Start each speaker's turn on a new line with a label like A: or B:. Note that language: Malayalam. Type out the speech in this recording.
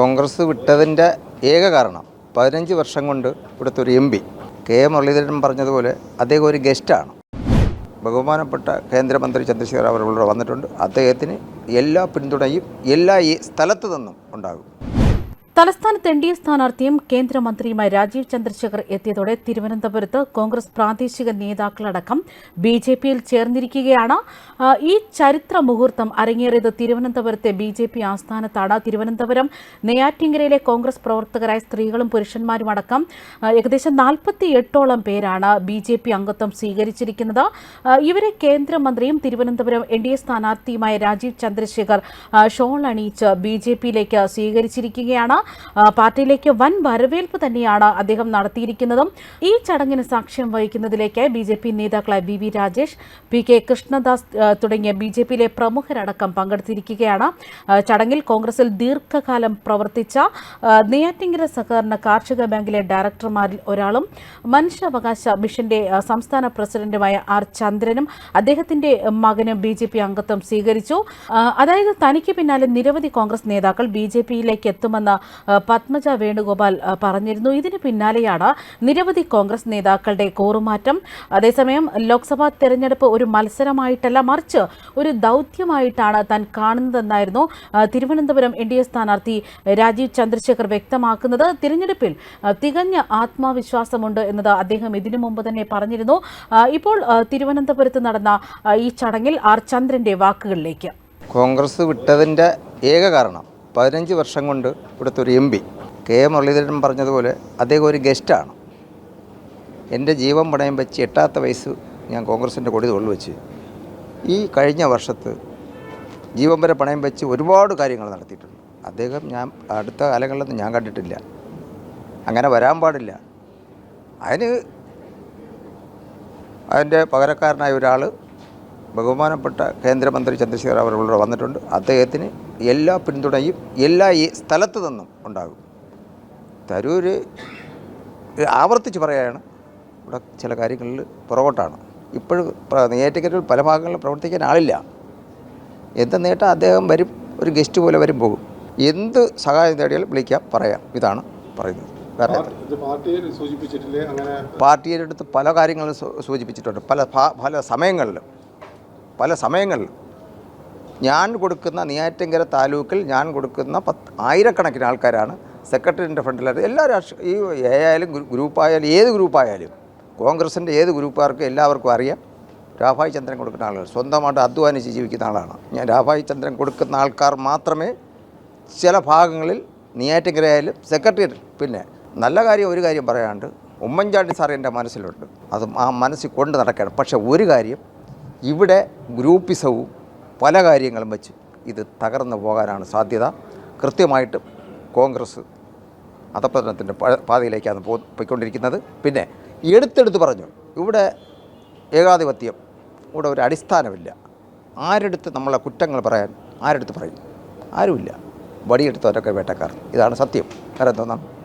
A: കോൺഗ്രസ് വിട്ടതിന്റെ ഏക കാരണം പതിനഞ്ച് വർഷം കൊണ്ട് ഇവിടുത്തെ ഒരു എം പി കെ മുരളീധരൻ പറഞ്ഞതുപോലെ അദ്ദേഹം ഒരു ഗസ്റ്റാണ്. ബഹുമാനപ്പെട്ട കേന്ദ്രമന്ത്രി ചന്ദ്രശേഖർ അവർ വന്നിട്ടുണ്ട്. അദ്ദേഹത്തിന് എല്ലാ പിന്തുണയും എല്ലാ സ്ഥലത്തു നിന്നും ഉണ്ടാകും.
B: തലസ്ഥാനത്ത് എൻ ഡി എ സ്ഥാനാർത്ഥിയും കേന്ദ്രമന്ത്രിയുമായ രാജീവ് ചന്ദ്രശേഖർ എത്തിയതോടെ തിരുവനന്തപുരത്ത് കോൺഗ്രസ് പ്രാദേശിക നേതാക്കളടക്കം ബി ജെ പിയിൽ ചേർന്നിരിക്കുകയാണ്. ഈ ചരിത്ര മുഹൂർത്തം അരങ്ങേറിയത് തിരുവനന്തപുരത്തെ ബി ജെ പി ആസ്ഥാനത്താണ്. തിരുവനന്തപുരം നെയ്യാറ്റിങ്കരയിലെ കോൺഗ്രസ് പ്രവർത്തകരായ സ്ത്രീകളും പുരുഷന്മാരും അടക്കം ഏകദേശം നാൽപ്പത്തി എട്ടോളം പേരാണ് ബി ജെ പി അംഗത്വം സ്വീകരിച്ചിരിക്കുന്നത്. ഇവരെ കേന്ദ്രമന്ത്രിയും തിരുവനന്തപുരം എൻ ഡി എ സ്ഥാനാർത്ഥിയുമായ രാജീവ് ചന്ദ്രശേഖർ ഷോൾ അണിയിച്ച് ബി ജെ പിയിലേക്ക് സ്വീകരിച്ചിരിക്കുകയാണ്. പാർട്ടിയിലേക്ക് വൻ വരവേൽപ്പ് തന്നെയാണ് അദ്ദേഹം നടത്തിയിരിക്കുന്നതും. ഈ ചടങ്ങിന് സാക്ഷ്യം വഹിക്കുന്നതിലേക്ക് ബി ജെ പി നേതാക്കളായ B V Rajesh P K Krishnadas തുടങ്ങിയ ബി ജെ പിയിലെ പ്രമുഖരടക്കം പങ്കെടുത്തിരിക്കുകയാണ്. ചടങ്ങിൽ കോൺഗ്രസിൽ ദീർഘകാലം പ്രവർത്തിച്ച നെയ്യാറ്റിങ്കര സഹകരണ കാർഷിക ബാങ്കിലെ ഡയറക്ടർമാരിൽ ഒരാളും മനുഷ്യാവകാശ മിഷന്റെ സംസ്ഥാന പ്രസിഡന്റുമായ ആർ ചന്ദ്രനും അദ്ദേഹത്തിന്റെ മകനും ബി ജെ പി അംഗത്വം സ്വീകരിച്ചു. അതായത് തനിക്ക് പിന്നാലെ നിരവധി കോൺഗ്രസ് നേതാക്കൾ ബി ജെ പിയിലേക്ക് എത്തുമെന്ന് പത്മജ വേണുഗോപാൽ പറഞ്ഞിരുന്നു. ഇതിന് പിന്നാലെയാണ് നിരവധി കോൺഗ്രസ് നേതാക്കളുടെ കൂറുമാറ്റം. അതേസമയം ലോക്സഭാ തെരഞ്ഞെടുപ്പ് ഒരു മത്സരമായിട്ടല്ല മറിച്ച് ഒരു ദൗത്യമായിട്ടാണ് താൻ കാണുന്നതെന്നായിരുന്നു തിരുവനന്തപുരം എൻ ഡി എ സ്ഥാനാർത്ഥി രാജീവ് ചന്ദ്രശേഖർ വ്യക്തമാക്കുന്നത്. തിരഞ്ഞെടുപ്പിൽ തികഞ്ഞ ആത്മവിശ്വാസമുണ്ട് എന്നത് അദ്ദേഹം ഇതിനു മുമ്പ് തന്നെ പറഞ്ഞിരുന്നു. ഇപ്പോൾ തിരുവനന്തപുരത്ത് നടന്ന ഈ ചടങ്ങിൽ ആർ ചന്ദ്രന്റെ വാക്കുകളിലേക്ക്.
A: കോൺഗ്രസ് വിട്ടതിന്റെ ഏക കാരണം പതിനഞ്ച് വർഷം കൊണ്ട് ഇവിടുത്തെ ഒരു എം പി കെ മുരളീധരൻ പറഞ്ഞതുപോലെ അദ്ദേഹം ഒരു ഗസ്റ്റാണ്. എന്റെ ജീവൻ പണയം വെച്ച് എട്ടാത്ത വയസ്സ് ഞാൻ കോൺഗ്രസിന്റെ കൊടി തൊഴിൽ വെച്ച് ഈ കഴിഞ്ഞ വർഷത്ത് ജീവൻ വരെ പണയം വെച്ച് ഒരുപാട് കാര്യങ്ങൾ നടത്തിയിട്ടുണ്ട്. അദ്ദേഹം ഞാൻ അടുത്ത കാലങ്ങളിലൊന്നും ഞാൻ കണ്ടിട്ടില്ല. അങ്ങനെ വരാൻ പാടില്ല. അതിന് അതിന്റെ പകരക്കാരനായ ഒരാൾ ബഹുമാനപ്പെട്ട കേന്ദ്രമന്ത്രി ചന്ദ്രശേഖർ അവർ ഇവിടെ വന്നിട്ടുണ്ട്. അദ്ദേഹത്തിന് എല്ലാ പിന്തുണയും എല്ലാ ഈ സ്ഥലത്ത് നിന്നും ഉണ്ടാകും. തരൂർ ആവർത്തിച്ച് പറയുകയാണ് ഇവിടെ ചില കാര്യങ്ങളിൽ പുറകോട്ടാണ്. ഇപ്പോഴും നെയ്യാറ്റിക്കരയിൽ പല ഭാഗങ്ങളിലും പ്രവർത്തിക്കാൻ ആളില്ല. എന്ത് നേട്ടം അദ്ദേഹം വരും ഒരു ഗസ്റ്റ് പോലെ വരും പോകും എന്ത് സഹായം തേടിയാലും വിളിക്കാം പറയാം. ഇതാണ് പറയുന്നത്. വേറെ പാർട്ടിയുടെ അടുത്ത് പല കാര്യങ്ങളും സൂചിപ്പിച്ചിട്ടുണ്ട്. പല പല സമയങ്ങളിലും. പല സമയങ്ങളിൽ ഞാൻ കൊടുക്കുന്ന നെയ്യാറ്റിങ്കര താലൂക്കിൽ ഞാൻ കൊടുക്കുന്ന പത്ത് ആയിരക്കണക്കിന് ആൾക്കാരാണ് സെക്രട്ടറിന്റെ ഫ്രണ്ടിലായിട്ട് എല്ലാ രാഷ്ട്രീയ ഈ എ ആയാലും ഗ്രൂ- ഗ്രൂപ്പായാലും ഏത് ഗ്രൂപ്പായാലും കോൺഗ്രസിന്റെ ഏത് ഗ്രൂപ്പുകാർക്കും എല്ലാവർക്കും അറിയാം രാഭായി ചന്ദ്രൻ കൊടുക്കുന്ന ആളുകൾ. സ്വന്തമായിട്ട് അധ്വാനിച്ച് ജീവിക്കുന്ന ആളാണ്. ഞാൻ രാഭായി ചന്ദ്രൻ കൊടുക്കുന്ന ആൾക്കാർ മാത്രമേ ചില ഭാഗങ്ങളിൽ നെയ്യാറ്റിങ്കരയായാലും സെക്രട്ടറി പിന്നെ നല്ല കാര്യം ഒരു കാര്യം പറയാണ്ട് ഉമ്മൻചാണ്ടി സാർ എന്റെ മനസ്സിലുണ്ട്. അത് ആ മനസ്സിൽ കൊണ്ട് നടക്കണം പക്ഷേ ഒരു കാര്യം ഇവിടെ ഗ്രൂപ്പിസവും പല കാര്യങ്ങളും വെച്ച് ഇത് തകർന്നു പോകാനാണ് സാധ്യത. കൃത്യമായിട്ടും കോൺഗ്രസ് അധപ്പതനത്തിന്റെ പ- പാതയിലേക്കാണ് പോ പോയിക്കൊണ്ടിരിക്കുന്നത്. പിന്നെ എടുത്തെടുത്ത് പറഞ്ഞു ഇവിടെ ഏകാധിപത്യം ഇവിടെ ഒരു അടിസ്ഥാനമില്ല. ആരെടുത്ത് നമ്മളെ കുറ്റങ്ങൾ പറയാൻ ആരെടുത്ത് പറയും? ആരുമില്ല. വടിയെടുത്തവരൊക്കെ വേട്ടക്കാർ. ഇതാണ് സത്യം. വേറെ എന്തോന്നാണ്?